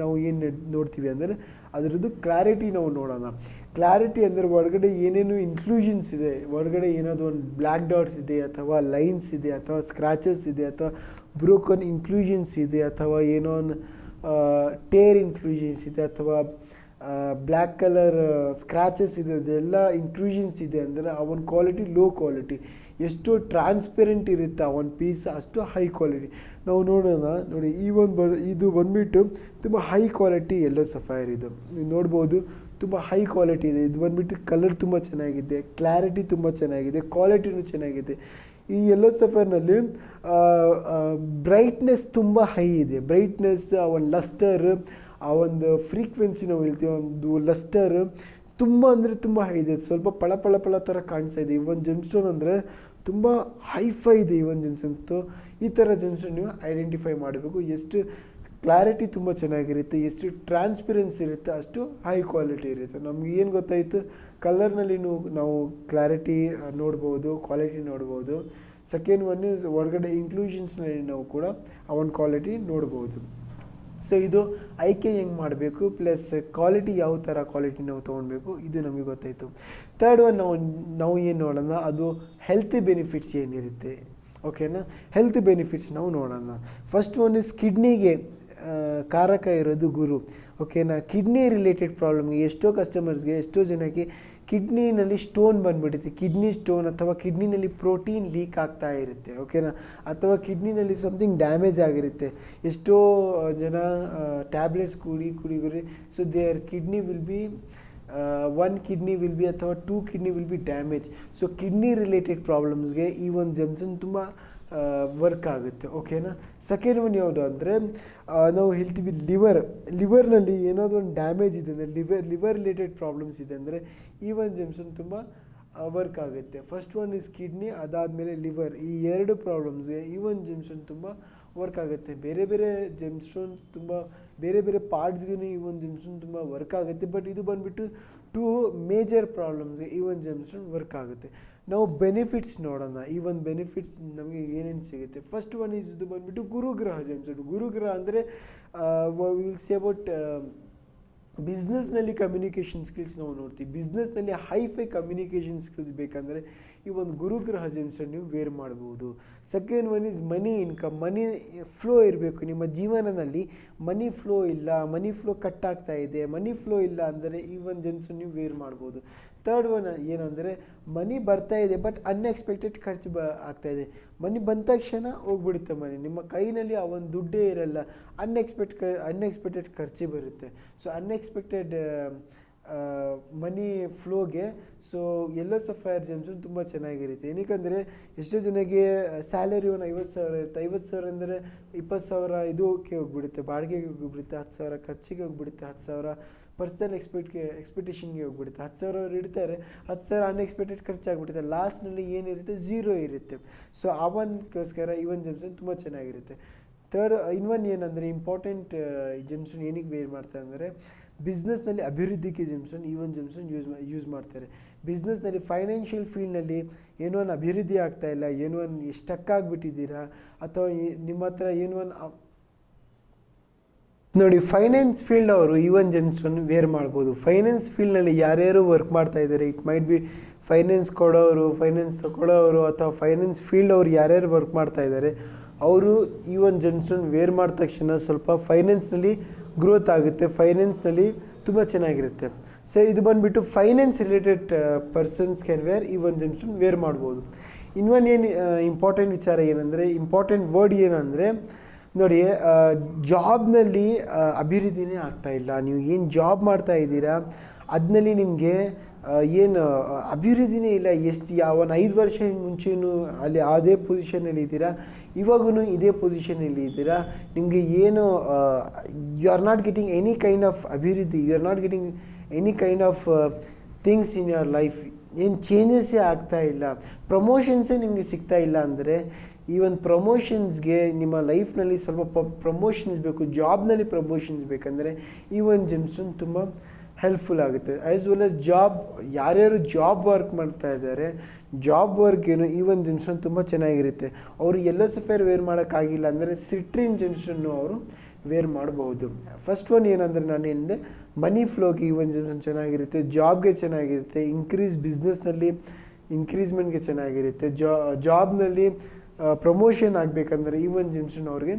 ನಾವು ಏನು ನೋಡ್ತೀವಿ ಅಂದರೆ ಅದರದ್ದು ಕ್ಲಾರಿಟಿ ನಾವು ನೋಡೋಣ. ಕ್ಲಾರಿಟಿ ಅಂದರೆ ಹೊರಗಡೆ ಏನೇನು ಇನ್ಕ್ಲೂಷನ್ಸ್ ಇದೆ? ಹೊರಗಡೆ ಏನಾದರೂ ಒಂದು ಬ್ಲ್ಯಾಕ್ ಡಾಟ್ಸ್ ಇದೆ ಅಥವಾ ಲೈನ್ಸ್ ಇದೆ ಅಥವಾ ಸ್ಕ್ರ್ಯಾಚಸ್ ಇದೆ ಅಥವಾ ಬ್ರೋಕನ್ ಇನ್ಕ್ಲೂಷನ್ಸ್ ಇದೆ ಅಥವಾ ಏನೋ ಒಂದು ಟೇರ್ ಇನ್ಕ್ಲೂಷನ್ಸ್ ಇದೆ ಅಥವಾ ಬ್ಲ್ಯಾಕ್ ಕಲರ್ ಸ್ಕ್ರ್ಯಾಚಸ್ ಇದೆ ಅದೆಲ್ಲ ಇನ್ಕ್ಲೂಷನ್ಸ್ ಇದೆ ಅಂದರೆ ಒಂದು ಕ್ವಾಲಿಟಿ ಲೋ ಕ್ವಾಲಿಟಿ ಎಷ್ಟು ಟ್ರಾನ್ಸ್ಪೆರೆಂಟ್ ಇರುತ್ತೆ ಆ ಒಂದು ಪೀಸ್ ಅಷ್ಟು ಹೈ ಕ್ವಾಲಿಟಿ ನಾವು ನೋಡೋಣ, ನೋಡಿ, ಈ ಒಂದು ಬ, ಇದು ಬಂದುಬಿಟ್ಟು ತುಂಬ ಹೈ ಕ್ವಾಲಿಟಿ ಎಲ್ಲೋ ಸಫೈರ್ ಇದು. ನೀವು ನೋಡ್ಬೋದು, ತುಂಬ ಹೈ ಕ್ವಾಲಿಟಿ ಇದೆ. ಇದು ಬಂದುಬಿಟ್ಟು ಕಲರ್ ತುಂಬ ಚೆನ್ನಾಗಿದೆ ಕ್ಲಾರಿಟಿ ತುಂಬ ಚೆನ್ನಾಗಿದೆ ಕ್ವಾಲಿಟಿನೂ ಚೆನ್ನಾಗಿದೆ. ಈ ಎಲ್ಲೋ ಸಫರ್ನಲ್ಲಿ ಬ್ರೈಟ್ನೆಸ್ ತುಂಬ ಹೈ ಇದೆ. ಬ್ರೈಟ್ನೆಸ್ ಆ ಒಂದು ಲಸ್ಟರ್ ಆ ಒಂದು ಫ್ರೀಕ್ವೆನ್ಸಿ ನಾವು ಹೇಳ್ತೀವಿ, ಒಂದು ಲಸ್ಟರ್ ತುಂಬ ಅಂದರೆ ತುಂಬ ಹೈ ಇದೆ. ಸ್ವಲ್ಪ ಪಳ ಪಳ ಪಳ ಥರ ಕಾಣಿಸ್ತಾ ಇದೆ. ಈ ಒಂದು ಜೆಮ್ಸ್ಟೋನ್ ಅಂದರೆ ತುಂಬ ಹೈಫೈ ಇದೆ ಈ ಒಂದು ಜೆಮ್ಸನ್ತು ಈ ಥರ ಜೆಮ್ಸ್ಟೋನ್ ನೀವು ಐಡೆಂಟಿಫೈ ಮಾಡಬೇಕು. ಎಷ್ಟು ಕ್ಲಾರಿಟಿ ತುಂಬ ಚೆನ್ನಾಗಿರುತ್ತೆ, ಎಷ್ಟು ಟ್ರಾನ್ಸ್ಪಿರೆನ್ಸಿ ಇರುತ್ತೆ, ಅಷ್ಟು ಹೈ ಕ್ವಾಲಿಟಿ ಇರುತ್ತೆ. ನಮ್ಗೆ ಏನು ಗೊತ್ತಾಯಿತು? ಕಲರ್ನಲ್ಲಿ ನಾವು ಕ್ಲಾರಿಟಿ ನೋಡ್ಬೋದು, ಕ್ವಾಲಿಟಿ ನೋಡ್ಬೋದು. ಸೆಕೆಂಡ್ ಒನ್ ಇಸ್ ಹೊರಗಡೆ ಇನ್ಕ್ಲೂಷನ್ಸ್ನಲ್ಲಿ ನಾವು ಕೂಡ ಆ ಒಂದು ಕ್ವಾಲಿಟಿ ನೋಡ್ಬೋದು. ಸೊ ಇದು ಆಯ್ಕೆ ಹೆಂಗೆ ಮಾಡಬೇಕು ಪ್ಲಸ್ ಕ್ವಾಲಿಟಿ ಯಾವ ಥರ ಕ್ವಾಲಿಟಿ ನಾವು ತೊಗೊಳ್ಬೇಕು, ಇದು ನಮಗೆ ಗೊತ್ತಾಯಿತು. ತರ್ಡ್ ಒನ್ ನಾವು ನಾವು ಏನು ನೋಡೋಣ, ಅದು ಹೆಲ್ತ್ ಬೆನಿಫಿಟ್ಸ್ ಏನಿರುತ್ತೆ. ಓಕೆನಾ ಹೆಲ್ತ್ ಬೆನಿಫಿಟ್ಸ್ ನಾವು ನೋಡೋಣ. ಫಸ್ಟ್ ಒನ್ ಇಸ್ ಕಿಡ್ನಿಗೆ ಕಾರಕ ಇರೋದು ಗುರು. ಓಕೆನಾ ಕಿಡ್ನಿ ರಿಲೇಟೆಡ್ ಪ್ರಾಬ್ಲಮ್ಗೆ ಎಷ್ಟೋ ಕಸ್ಟಮರ್ಸ್ಗೆ ಎಷ್ಟೋ ಜನಕ್ಕೆ ಕಿಡ್ನಿನಲ್ಲಿ ಸ್ಟೋನ್ ಬಂದ್ಬಿಡುತ್ತೆ ಕಿಡ್ನಿ ಸ್ಟೋನ್ ಅಥವಾ ಕಿಡ್ನಿನಲ್ಲಿ ಪ್ರೋಟೀನ್ ಲೀಕ್ ಆಗ್ತಾ ಇರುತ್ತೆ ಓಕೆನಾ ಅಥವಾ ಕಿಡ್ನಿನಲ್ಲಿ ಸಮಥಿಂಗ್ ಡ್ಯಾಮೇಜ್ ಆಗಿರುತ್ತೆ. ಎಷ್ಟೋ ಜನ ಟ್ಯಾಬ್ಲೆಟ್ಸ್ ಕುಡಿ ಕುಡಿ ಕುಡಿ so there kidney will be one kidney will be ಅಥವಾ two kidney will be damage so kidney related ಪ್ರಾಬ್ಲಮ್ಸ್ಗೆ ಈ ಒಂದು ಜೆಮ್ಸನ್ ತುಂಬ ವರ್ಕ್ ಆಗುತ್ತೆ ಓಕೆನಾ ಸೆಕೆಂಡ್ ಒನ್ ಯಾವುದು ಅಂದರೆ ನಾವು ಹೇಳ್ತೀವಿ ಲಿವರ್ ಲಿವರ್ನಲ್ಲಿ ಏನಾದರೂ ಒಂದು ಡ್ಯಾಮೇಜ್ ಇದೆ ಅಂದರೆ ಲಿವರ್ ಲಿವರ್ ರಿಲೇಟೆಡ್ ಪ್ರಾಬ್ಲಮ್ಸ್ ಇದೆ ಅಂದರೆ, ಈ ಒಂದು ಜೆಮ್ಸನ್ ತುಂಬ ವರ್ಕ್ ಆಗುತ್ತೆ. ಫಸ್ಟ್ ಒನ್ ಇಸ್ ಕಿಡ್ನಿ ಅದಾದಮೇಲೆ ಲಿವರ್ ಈ ಎರಡು ಪ್ರಾಬ್ಲಮ್ಸ್ಗೆ ಈ ಒಂದು ಜೆಮ್ಸನ್ ತುಂಬ ವರ್ಕ್ ಆಗುತ್ತೆ. ಬೇರೆ ಬೇರೆ ಜೆಮ್ಸ್ಟೋನ್ ತುಂಬ, ಬೇರೆ ಬೇರೆ ಪಾರ್ಟ್ಸ್ಗೂ ಈ ಒಂದು ಜೆಮ್ಸ್ಟೋನ್ ತುಂಬ ವರ್ಕ್ ಆಗುತ್ತೆ. ಬಟ್ ಇದು ಬಂದುಬಿಟ್ಟು ಟೂ ಮೇಜರ್ ಪ್ರಾಬ್ಲಮ್ಸ್ಗೆ ಈ ಒಂದು ಜೆಮ್ಸ್ಟೋನ್ ವರ್ಕ್ ಆಗುತ್ತೆ. ನಾವು ಬೆನಿಫಿಟ್ಸ್ ನೋಡೋಣ. ಈ ಒಂದು ಬೆನಿಫಿಟ್ಸ್ ನಮಗೆ ಏನೇನು ಸಿಗುತ್ತೆ? ಫಸ್ಟ್ ಒನ್ ಈಸ್ ಇದು ಬಂದುಬಿಟ್ಟು ಗುರುಗ್ರಹ ಜೆಮ್ಸ್ಟೋನ್ ಗುರುಗ್ರಹ ಅಂದರೆ ವಿಲ್ ಸಿ ಅಬೌಟ್ ಬಿಸ್ನೆಸ್ನಲ್ಲಿ ಕಮ್ಯುನಿಕೇಷನ್ ಸ್ಕಿಲ್ಸ್ ನಾವು ನೋಡ್ತೀವಿ. ಬಿಸ್ನೆಸ್ನಲ್ಲಿ ಹೈಫೈ ಕಮ್ಯುನಿಕೇಷನ್ ಸ್ಕಿಲ್ಸ್ ಬೇಕಂದರೆ, ಈ ಒಂದು ಗುರುಗ್ರಹ ಜೆಮ್ಸನ್ನು ನೀವು ವೇರ್ ಮಾಡ್ಬೋದು. Second one is money income money flow ಇರಬೇಕು. ನಿಮ್ಮ ಜೀವನದಲ್ಲಿ ಮನಿ ಫ್ಲೋ ಇಲ್ಲ ಮನಿ ಫ್ಲೋ ಕಟ್ ಆಗ್ತಾ ಇದೆ. ಮನಿ ಫ್ಲೋ ಇಲ್ಲ ಅಂದರೆ ಈ ಒಂದು ಜೆಮ್ಸನ್ನು ನೀವು ವೇರ್ ಮಾಡ್ಬೋದು. ತರ್ಡ್ ಒನ್ ಏನಂದರೆ ಮನಿ ಬರ್ತಾ ಇದೆ ಬಟ್ ಅನ್ಎಕ್ಸ್ಪೆಕ್ಟೆಡ್ ಖರ್ಚು ಬ, ಆಗ್ತಾ ಇದೆ. ಮನಿ ಬಂದ ತಕ್ಷಣ ಹೋಗ್ಬಿಡುತ್ತೆ ಮನಿ ನಿಮ್ಮ ಕೈನಲ್ಲಿ ಆ ಒಂದು ದುಡ್ಡೇ ಇರಲ್ಲ. ಅನ್ಎಕ್ಸ್ಪೆಕ್ಟ್ ಕ ಅನ್ಎಕ್ಸ್ಪೆಕ್ಟೆಡ್ ಖರ್ಚು ಬರುತ್ತೆ. ಸೊ ಅನ್ಎಕ್ಸ್ಪೆಕ್ಟೆಡ್ ಮನಿ ಫ್ಲೋಗೆ ಸೊ ಎಲ್ಲೋ ಸಫೈರ್ ಜೆಮ್ಸು ತುಂಬ ಚೆನ್ನಾಗಿರುತ್ತೆ. ಏನಕ್ಕಂದರೆ, ಎಷ್ಟೋ ಜನಕ್ಕೆ ಸ್ಯಾಲರಿ ಒಂದು ಐವತ್ತು ಸಾವಿರ ಇರುತ್ತೆ. ಐವತ್ತು ಸಾವಿರ ಅಂದರೆ ಇಪ್ಪತ್ತು ಸಾವಿರ ಇದಕ್ಕೆ ಹೋಗ್ಬಿಡುತ್ತೆ. ಬಾಡಿಗೆಗೆ ಹೋಗ್ಬಿಡುತ್ತೆ, ಹತ್ತು ಸಾವಿರ, ಖರ್ಚಿಗೆ ಹೋಗ್ಬಿಡುತ್ತೆ, ಹತ್ತು ಸಾವಿರ. ಪರ್ಸನಲ್ ಎಕ್ಸ್ಪೆಕ್ಟ್ಗೆ ಎಕ್ಸ್ಪೆಕ್ಟೇಷನ್ಗೆ ಹೋಗ್ಬಿಡುತ್ತೆ. ಹತ್ತು ಸಾವಿರ ಅವ್ರು ಇಡ್ತಾರೆ, ಹತ್ತು ಸಾವಿರ ಅನ್ಎಕ್ಸ್ಪೆಕ್ಟೆಡ್ ಖರ್ಚಾಗ್ಬಿಡುತ್ತೆ. ಲಾಸ್ಟ್ನಲ್ಲಿ ಏನಿರುತ್ತೆ ಝೀರೋ ಇರುತ್ತೆ? ಸೊ ಆ ಒಂದಕ್ಕೋಸ್ಕರ ಈ ಒಂದು ಜೆಮ್ಸನ್ ತುಂಬ ಚೆನ್ನಾಗಿರುತ್ತೆ. ತರ್ಡ್ ಇನ್ನೊಂದು ಏನಂದರೆ ಇಂಪಾರ್ಟೆಂಟ್ ಜೆಮ್ಸನ್ ಏನಕ್ಕೆ ವೇರ್ ಮಾಡ್ತಾರೆ ಅಂದರೆ ಬಿಸ್ನೆಸ್ನಲ್ಲಿ ಅಭಿವೃದ್ಧಿಗೆ ಜಮ್ಸನ್ ಈ ಒಂದು ಜೆಮ್ಸನ್ ಯೂಸ್ ಯೂಸ್ ಮಾಡ್ತಾರೆ. ಬಿಸ್ನೆಸ್ನಲ್ಲಿ ಫೈನಾನ್ಷಿಯಲ್ ಫೀಲ್ಡ್ನಲ್ಲಿ ಏನೋ ಒಂದು ಅಭಿವೃದ್ಧಿ ಆಗ್ತಾ ಇಲ್ಲ, ಏನೋ ಒಂದು ಸ್ಟಕ್ ಆಗಿಬಿಟ್ಟಿದ್ದೀರಾ ಅಥವಾ ನಿಮ್ಮ ಹತ್ರ ಏನೋ ಒಂದು ನೋಡಿ ಫೈನಾನ್ಸ್ ಫೀಲ್ಡ್ ಅವರು ಈವನ್ ಜೆಮ್ಸ್ಟೋನ್ ವೇರ್ ಮಾಡ್ಬೋದು. ಫೈನಾನ್ಸ್ ಫೀಲ್ಡ್ನಲ್ಲಿ ಯಾರ್ಯಾರು ವರ್ಕ್ ಮಾಡ್ತಾ ಇದ್ದಾರೆ? ಇಟ್ ಮೈಟ್ ಬಿ ಫೈನಾನ್ಸ್ ಕೊಡೋರು ಫೈನಾನ್ಸ್ ಕೊಡೋರು ಅಥವಾ ಫೈನಾನ್ಸ್ ಫೀಲ್ಡ್ ಅವ್ರು ಯಾರ್ಯಾರು ವರ್ಕ್ ಮಾಡ್ತಾ ಇದ್ದಾರೆ? ಅವರು ಈವನ್ ಜೆಮ್ಸ್ಟೋನ್ ವೇರ್ ಮಾಡಿದ ತಕ್ಷಣ ಸ್ವಲ್ಪ ಫೈನಾನ್ಸ್ನಲ್ಲಿ ಗ್ರೋತ್ ಆಗುತ್ತೆ. ಫೈನಾನ್ಸ್ನಲ್ಲಿ ತುಂಬ ಚೆನ್ನಾಗಿರುತ್ತೆ. ಸೊ ಇದು ಬಂದುಬಿಟ್ಟು finance related persons can wear even gemstone wear ಮಾಡ್ಬೋದು. ಇನ್ನೊಂದು ಏನು ಇಂಪಾರ್ಟೆಂಟ್ ವಿಚಾರ ಏನಂದರೆ ಇಂಪಾರ್ಟೆಂಟ್ ವರ್ಡ್ ಏನಂದರೆ ನೋಡಿ ಜಾಬ್ನಲ್ಲಿ ಅಭಿವೃದ್ಧಿನೇ ಆಗ್ತಾ ಇಲ್ಲ. ನೀವು ಏನು ಜಾಬ್ ಮಾಡ್ತಾ ಇದ್ದೀರಾ, ಅದ್ನಲ್ಲಿ ನಿಮಗೆ ಏನು, ಅಭಿವೃದ್ಧಿನೇ ಇಲ್ಲ. ಎಷ್ಟು, ಯಾವ, ಒಂದು ಐದು ವರ್ಷ ಮುಂಚೆನೂ ಅಲ್ಲಿ ಅದೇ ಪೊಸಿಷನಲ್ಲಿ ಇದ್ದೀರಾ ಇವಾಗೂ ಇದೇ ಪೊಸಿಷನಲ್ಲಿ ಇದ್ದೀರಾ, ನಿಮಗೆ ಏನು you are not getting any kind of ಅಭಿವೃದ್ಧಿ you are not getting any kind of things in your life ಏನು ಚೇಂಜಸ್ಸೇ ಆಗ್ತಾ ಇಲ್ಲ. ಪ್ರಮೋಷನ್ಸೇ ನಿಮಗೆ ಸಿಗ್ತಾ ಇಲ್ಲ ಅಂದರೆ ಈ ಒಂದು ಪ್ರಮೋಷನ್ಸ್ಗೆ ನಿಮ್ಮ ಲೈಫ್ನಲ್ಲಿ ಸ್ವಲ್ಪ ಪ್ರಮೋಷನ್ಸ್ ಬೇಕು ಜಾಬ್ನಲ್ಲಿ ಪ್ರಮೋಷನ್ಸ್ ಬೇಕಂದರೆ ಈ ಒಂದು ಜಿಮ್ಸನ್ ತುಂಬ ಹೆಲ್ಪ್ಫುಲ್ ಆಗುತ್ತೆ. ಆ್ಯಸ್ ವೆಲ್ ಆಸ್ ಜಾಬ್ ಯಾರ್ಯಾರು ಜಾಬ್ ವರ್ಕ್ ಮಾಡ್ತಾ ಇದ್ದಾರೆ ಜಾಬ್ ವರ್ಕ್ ಏನು ಈ ಒಂದು ಜಿಮ್ಸನ್ ತುಂಬ ಚೆನ್ನಾಗಿರುತ್ತೆ. ಅವರು ಎಲ್ಲೋ ಸಫೇರ್ ವೇರ್ ಮಾಡೋಕ್ಕಾಗಿಲ್ಲ ಅಂದರೆ ಸಿಟ್ರಿನ್ ಜಿಮ್ಸನ್ನು ಅವರು ವೇರ್ ಮಾಡಬಹುದು. ಫಸ್ಟ್ ಒನ್ ಏನಂದರೆ ನಾನು ಏನಿದೆ ಮನಿ ಫ್ಲೋಗೆ ಈ ಒಂದು ಜಿಮ್ಸನ್ ಚೆನ್ನಾಗಿರುತ್ತೆ ಜಾಬ್ಗೆ ಚೆನ್ನಾಗಿರುತ್ತೆ ಇನ್ಕ್ರೀಸ್ ಬಿಸ್ನೆಸ್ನಲ್ಲಿ ಇನ್ಕ್ರೀಸ್ಮೆಂಟ್ಗೆ ಚೆನ್ನಾಗಿರುತ್ತೆ ಜಾ ಜಾಬ್ನಲ್ಲಿ ಪ್ರಮೋಷನ್ ಆಗಬೇಕಂದ್ರೆ ಈ ಒಂದು ಜೆಮ್ಸನ್ ಅವ್ರಿಗೆ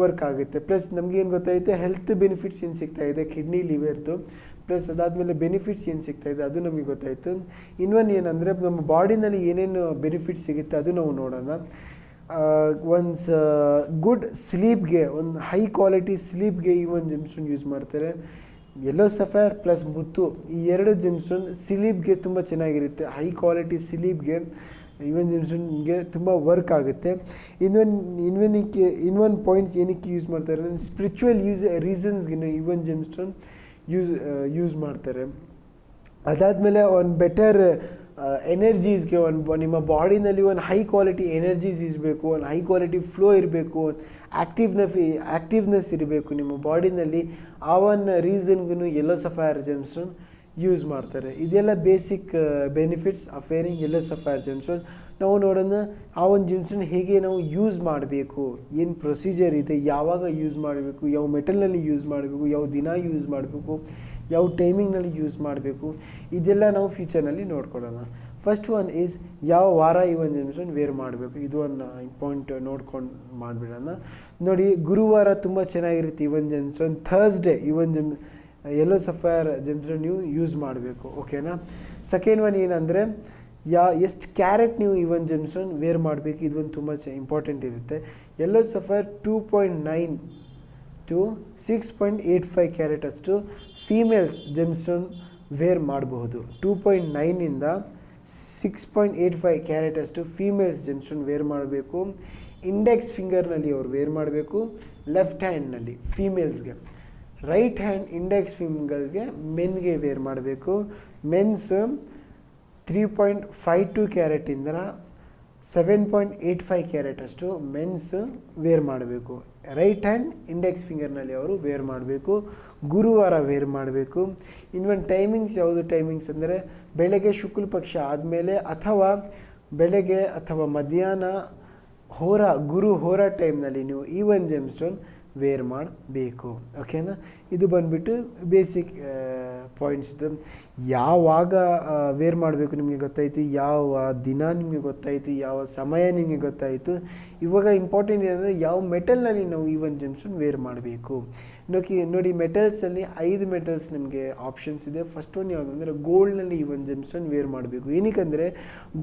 ವರ್ಕ್ ಆಗುತ್ತೆ. ಪ್ಲಸ್ ನಮಗೇನು ಗೊತ್ತಾಯಿತು ಹೆಲ್ತ್ ಬೆನಿಫಿಟ್ಸ್ ಏನು ಇದೆ ಕಿಡ್ನಿ ಲಿವರ್ದು ಪ್ಲಸ್ ಅದಾದಮೇಲೆ ಬೆನಿಫಿಟ್ಸ್ ಏನು ಇದೆ, ಅದು ನಮಗೆ ಗೊತ್ತಾಯಿತು. ಇನ್ವನ್ ಏನಂದರೆ, ನಮ್ಮ ಬಾಡಿನಲ್ಲಿ ಏನೇನು ಬೆನಿಫಿಟ್ಸ್ ಸಿಗುತ್ತೆ, ಅದು ನಾವು ನೋಡೋಣ. ಒನ್ಸ್ ಗುಡ್ ಸ್ಲೀಪ್ಗೆ ಒಂದು ಹೈ ಕ್ವಾಲಿಟಿ ಸ್ಲೀಪ್ಗೆ ಈ ಒಂದು ಜಿಮ್ಸನ್ ಯೂಸ್ ಮಾಡ್ತಾರೆ. ಎಲ್ಲೋ ಸಫೇರ್ ಪ್ಲಸ್ ಮುತ್ತು ಈ ಎರಡು ಜಿಮ್ಸನ್ ಸ್ಲೀಪ್ಗೆ ತುಂಬ ಚೆನ್ನಾಗಿರುತ್ತೆ. ಹೈ ಕ್ವಾಲಿಟಿ ಸ್ಲೀಪ್ಗೆ ಇವನ್ ನಿಮಗೆ ತುಂಬ ವರ್ಕ್ ಆಗುತ್ತೆ. ಇನ್ನೊಂದು ಇನ್ನೊಂದಕ್ಕೆ ಇನ್ನೊಂದು ಪಾಯಿಂಟ್ಸ್ ಏನಕ್ಕೆ ಯೂಸ್ ಮಾಡ್ತಾರೆ ಸ್ಪಿರಿಚುವಲ್ ಯೂಸ್ ರೀಸನ್ಸ್ಗೆ ಇವನ್ ಜೆಮ್ಸ್ಟೋನ್ ಯೂಸ್ ಯೂಸ್ ಮಾಡ್ತಾರೆ. ಅದಾದಮೇಲೆ ಒಂದು ಬೆಟರ್ ಎನರ್ಜೀಸ್ಗೆ ಒಂದು ನಿಮ್ಮ ಬಾಡಿನಲ್ಲಿ ಒಂದು ಹೈ ಕ್ವಾಲಿಟಿ ಎನರ್ಜೀಸ್ ಇರಬೇಕು ಒಂದು ಹೈ ಕ್ವಾಲಿಟಿ ಫ್ಲೋ ಇರಬೇಕು ಆ್ಯಕ್ಟಿವ್ನೆಸ್ ಆ್ಯಕ್ಟಿವ್ನೆಸ್ ಇರಬೇಕು ನಿಮ್ಮ ಬಾಡಿನಲ್ಲಿ ಆ ಒನ್ ರೀಸನ್ಗೂ ಎಲ್ಲೋ ಸಫೈರ್ ಜೆಮ್ಸ್ಟೋನ್ ಯೂಸ್ ಮಾಡ್ತಾರೆ. ಇದೆಲ್ಲ basic benefits of wearing yellow sapphire gemstone ನಾವು ನೋಡೋಣ ಆ ಒಂದು ಜಿನ್ಸನ್ನು ಹೇಗೆ ನಾವು ಯೂಸ್ ಮಾಡಬೇಕು? ಏನು ಪ್ರೊಸೀಜರ್ ಇದೆ? ಯಾವಾಗ ಯೂಸ್ ಮಾಡಬೇಕು? ಯಾವ ಮೆಟಲ್ನಲ್ಲಿ ಯೂಸ್ ಮಾಡಬೇಕು? ಯಾವ ದಿನ ಯೂಸ್ ಮಾಡಬೇಕು? ಯಾವ ಟೈಮಿಂಗ್ನಲ್ಲಿ ಯೂಸ್ ಮಾಡಬೇಕು? ಇದೆಲ್ಲ ನಾವು ಫ್ಯೂಚರ್ನಲ್ಲಿ ನೋಡ್ಕೊಳ್ಳೋಣ. ಫಸ್ಟ್ ಒನ್ ಈಸ್ ಯಾವ ವಾರ ಈ ಒಂದು ಜನ್ಸನ್ ವೇರ್ ಮಾಡಬೇಕು? ಇದು ಒಂದು ಪಾಯಿಂಟ್ ನೋಡ್ಕೊಂಡು ಮಾಡಿಬಿಡೋಣ. ನೋಡಿ, ಗುರುವಾರ ತುಂಬ ಚೆನ್ನಾಗಿರುತ್ತೆ ಈ ಒಂದು ಜನ್ಸನ್ ಥರ್ಸ್ಡೇ ಈ ಒಂದು ಎಲ್ಲೋ ಸಫೈರ್ ಜೆಮ್ಸ್ಟೋನ್ ನೀವು ಯೂಸ್ ಮಾಡಬೇಕು ಓಕೆನಾ ಸೆಕೆಂಡ್ ಒನ್ ಏನಂದರೆ, ಯಾ, ಎಷ್ಟು ಕ್ಯಾರೆಟ್ ನೀವು ಈ ಒಂದು ಜೆಮ್ಸ್ಟೋನ್ ವೇರ್ ಮಾಡಬೇಕು, ಇದು ಒಂದು ತುಂಬ ಚ ಇಂಪಾರ್ಟೆಂಟ್ ಇರುತ್ತೆ. Yellow sapphire two point nine to six point eight five carat ಅಷ್ಟು ಫೀಮೇಲ್ಸ್ ಜೆಮ್ಸ್ಟೋನ್ ವೇರ್ ಮಾಡಬಹುದು. Two point ನೈನಿಂದ six point eight five carat ಅಷ್ಟು ಫೀಮೇಲ್ಸ್ ಜೆಮ್ಸ್ಟೋನ್ ವೇರ್ ಮಾಡಬೇಕು. ಇಂಡೆಕ್ಸ್ ಫಿಂಗರ್ನಲ್ಲಿ ಅವ್ರು ವೇರ್ ಮಾಡಬೇಕು. ಲೆಫ್ಟ್ ಹ್ಯಾಂಡ್ನಲ್ಲಿ ಫೀಮೇಲ್ಸ್ಗೆ ರೈಟ್ ಹ್ಯಾಂಡ್ ಇಂಡೆಕ್ಸ್ ಫಿಂಗರ್ಗೆ ಮೆನ್ಗೆ ವೇರ್ ಮಾಡಬೇಕು. Mens three point five to ಕ್ಯಾರೆಟಿಂದ seven point eight five carat ಅಷ್ಟು ಮೆನ್ಸ್ ವೇರ್ ಮಾಡಬೇಕು. ರೈಟ್ ಹ್ಯಾಂಡ್ ಇಂಡೆಕ್ಸ್ ಫಿಂಗರ್ನಲ್ಲಿ ಅವರು ವೇರ್ ಮಾಡಬೇಕು. ಗುರುವಾರ ವೇರ್ ಮಾಡಬೇಕು. ಇನ್ನೊಂದು ಟೈಮಿಂಗ್ಸ್ ಯಾವುದು ಟೈಮಿಂಗ್ಸ್ ಅಂದರೆ ಬೆಳಗ್ಗೆ ಶುಕ್ಲ ಪಕ್ಷ ಆದಮೇಲೆ ಅಥವಾ ಬೆಳಗ್ಗೆ ಅಥವಾ ಮಧ್ಯಾಹ್ನ ಹೋರಾ, ಗುರು ಹೋರ ಟೈಮ್ನಲ್ಲಿ ನೀವು ಈ ಜೆಮ್ ಜೆಮ್ಸ್ಟೋನ್ ವೇರ್ ಮಾಡಬೇಕು ಓಕೆನಾ ಇದು ಬಂದುಬಿಟ್ಟು ಬೇಸಿಕ್ ಪಾಯಿಂಟ್ಸ್ ಇದು. ಯಾವಾಗ ವೇರ್ ಮಾಡಬೇಕು ನಿಮಗೆ ಗೊತ್ತಾಯಿತು, ಯಾವ ದಿನ ನಿಮಗೆ ಗೊತ್ತಾಯಿತು, ಯಾವ ಸಮಯ ನಿಮಗೆ ಗೊತ್ತಾಯಿತು. ಇವಾಗ ಇಂಪಾರ್ಟೆಂಟ್ ಏನಂದರೆ ಯಾವ ಮೆಟಲ್ನಲ್ಲಿ ನಾವು ಈ ಒಂದು ಜಂಪ್ಸನ್ ವೇರ್ ಮಾಡಬೇಕು. ನೋಕಿ, ನೋಡಿ ಮೆಟಲ್ಸಲ್ಲಿ ಐದು ಮೆಟಲ್ಸ್ ನಿಮಗೆ ಆಪ್ಷನ್ಸ್ ಇದೆ. ಫಸ್ಟ್ ಒನ್ ಯಾವುದು ಅಂದರೆ ಗೋಲ್ಡ್ನಲ್ಲಿ ಈ ಒಂದು ಜಂಪ್ಸನ್ ವೇರ್ ಮಾಡಬೇಕು. ಏನಕ್ಕಂದರೆ,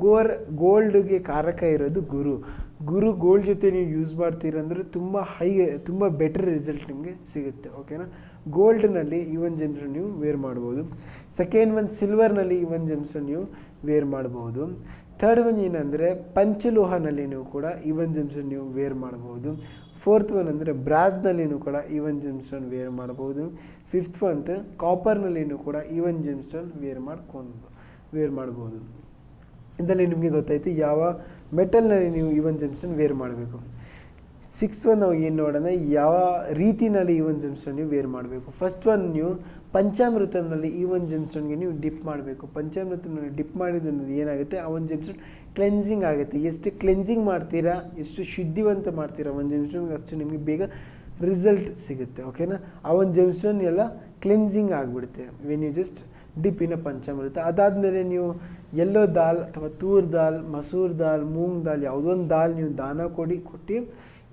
ಗೋರ್, ಗೋಲ್ಡ್ಗೆ ಕಾರಕ ಇರೋದು ಗುರು. ಗುರು ಗೋಲ್ಡ್ ಜೊತೆ ನೀವು ಯೂಸ್ ಮಾಡ್ತೀರಂದ್ರೆ ತುಂಬ ಹೈ ತುಂಬ ಬೆಟರ್ ರಿಸಲ್ಟ್ ನಿಮಗೆ ಸಿಗುತ್ತೆ ಓಕೆನಾ ಗೋಲ್ಡ್ನಲ್ಲಿ ಈ ಒಂದು ನೀವು ವೇರ್ ಮಾಡ್ಬೋದು. ಸೆಕೆಂಡ್ ಒನ್ ಸಿಲ್ವರ್ನಲ್ಲಿ ಈ ಒಂದು ನೀವು ವೇರ್ ಮಾಡ್ಬೋದು. ಥರ್ಡ್ ಒನ್ ಏನಂದರೆ ಪಂಚಲೋಹನಲ್ಲಿ ನೀವು ಕೂಡ ಈ ಒಂದು ನೀವು ವೇರ್ ಮಾಡ್ಬೋದು. ಫೋರ್ತ್ ಒನ್ ಅಂದರೆ ಬ್ರಾಸ್ನಲ್ಲಿನೂ ಕೂಡ ಈ ಒಂದು ಜೆಮ್ಸ್ಟೋನ್ ವೇರ್ ಮಾಡ್ಬೋದು ಫಿಫ್ತ್ ಒನ್ ಕಾಪರ್ನಲ್ಲಿನೂ ಕೂಡ ಈ ಒಂದು ಜೆಮ್ಸ್ಟೋನ್ ವೇರ್ ಮಾಡ್ಕೊಂಡು ವೇರ್ ಮಾಡ್ಬೋದು. ಇದರಲ್ಲಿ ನಿಮಗೆ ಗೊತ್ತಾಯಿತು, ಯಾವ ಮೆಟಲ್ನಲ್ಲಿ ನೀವು ಈ ಒಂದು ಜೆಮ್ಸ್ಟೋನ್ ವೇರ್ ಮಾಡಬೇಕು. ಸಿಕ್ಸ್ ಒನ್ ನಾವು ಏನು ನೋಡೋಣ, ಯಾವ ರೀತಿನಲ್ಲಿ ಈ ಒಂದು ಜಮ್ಸ್ಟೋನ್ ನೀವು ವೇರ್ ಮಾಡಬೇಕು. ಫಸ್ಟ್ ಒನ್ ನೀವು ಪಂಚಾಮೃತನಲ್ಲಿ ಈ ಒಂದು ಜಮ್ಸ್ಟೋನ್ಗೆ ನೀವು ಡಿಪ್ ಮಾಡಬೇಕು. ಪಂಚಾಮೃತನಲ್ಲಿ ಡಿಪ್ ಮಾಡಿದ್ರೆ ಏನಾಗುತ್ತೆ? ಆ ಒಂದು ಜಮ್ಸ್ಟೋನ್ ಕ್ಲೆನ್ಸಿಂಗ್ ಆಗುತ್ತೆ. ಎಷ್ಟು ಕ್ಲೆನ್ಸಿಂಗ್ ಮಾಡ್ತೀರಾ, ಎಷ್ಟು ಶುದ್ಧಿವಂತ ಮಾಡ್ತೀರಾ ಒಂದು ಜಮ್ಸ್ಟೋನ್ಗೆ ಅಷ್ಟು ನಿಮಗೆ ಬೇಗ ರಿಸಲ್ಟ್ ಸಿಗುತ್ತೆ ಓಕೆನಾ ಆ ಒಂದು ಜಮ್ಸ್ಟೋನ್ ಎಲ್ಲ ಕ್ಲೆನ್ಸಿಂಗ್ ಆಗಿಬಿಡುತ್ತೆ. When you just dip in panchamrita. ಅದಾದಮೇಲೆ ನೀವು ಎಲ್ಲೋ ದಾಲ್ ಅಥವಾ ತೂರ್ ದಾಲ್ ಮಸೂರ್ ದಾಲ್ ಮೂಂಗ್ ದಾಲ್ ಯಾವುದೊಂದು ದಾಲ್ ನೀವು ದಾನ ಕೊಡಿ, ಕೊಟ್ಟು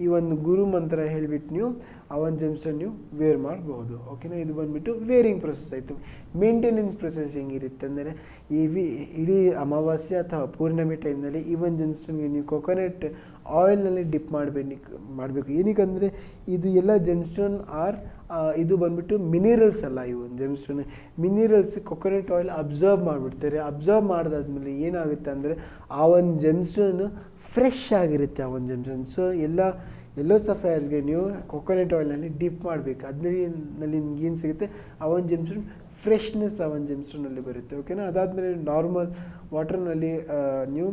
ಈ ಒಂದು ಗುರು ಮಂತ್ರ ಹೇಳಿಬಿಟ್ಟು ನೀವು ಆ ಒಂದು ನೀವು ವೇರ್ ಮಾಡಬಹುದು ಓಕೆನಾ ಇದು ಬಂದುಬಿಟ್ಟು ವೇರಿಂಗ್ ಪ್ರೊಸೆಸ್ ಆಯಿತು. ಮೇಂಟೆನೆನ್ಸ್ ಪ್ರೊಸೆಸ್ ಹೆಂಗಿರುತ್ತೆ ಅಂದರೆ ಈ ವಿ ಇಡೀ ಅಮಾವಾಸ್ಯೆ ಅಥವಾ ಪೂರ್ಣಿಮೆ ಟೈಮ್ನಲ್ಲಿ ಈ ಒಂದು ನೀವು ಕೊಕೊನೆಟ್ ಆಯಿಲ್ನಲ್ಲಿ ಡಿಪ್ ಮಾಡಬೇಕು ಮಾಡಬೇಕು. ಏನಕ್ಕಂದರೆ ಇದು ಎಲ್ಲ ಜೆಮ್ಸ್ಟೋನ್ ಆರ್ ಇದು ಬಂದ್ಬಿಟ್ಟು ಮಿನಿರಲ್ಸ್ ಅಲ್ಲ ಇವು. Gemstone minerals coconut oil absorb ಮಾಡಿಬಿಡ್ತಾರೆ. ಅಬ್ಸರ್ವ್ ಮಾಡಿದಾದ್ಮೇಲೆ ಏನಾಗುತ್ತೆ ಅಂದರೆ ಆ ಒಂದು ಜೆಮ್ಸ್ಟೋನ್ ಫ್ರೆಶ್ ಆಗಿರುತ್ತೆ ಆ ಒಂದು ಜೆಮ್ಸ್ಟೋನ್ ಸೊ ಎಲ್ಲ, ಎಲ್ಲೋ ಸಫೈರ್ಸ್ಗೆ ನೀವು ಕೊಕೊನೆಟ್ ಆಯಿಲ್ನಲ್ಲಿ ಡಿಪ್ ಮಾಡಬೇಕು. ಅದರಲ್ಲಿ ಏನು ಸಿಗುತ್ತೆ? ಆ ಒಂದು ಜೆಮ್ಸ್ಟೋನ್ ಫ್ರೆಶ್ನೆಸ್ ಆ ಒಂದು ಜೆಮ್ಸ್ಟೋನಲ್ಲಿ ಬರುತ್ತೆ. ಓಕೆನಾ ಅದಾದಮೇಲೆ ನಾರ್ಮಲ್ ವಾಟರ್ನಲ್ಲಿ ನೀವು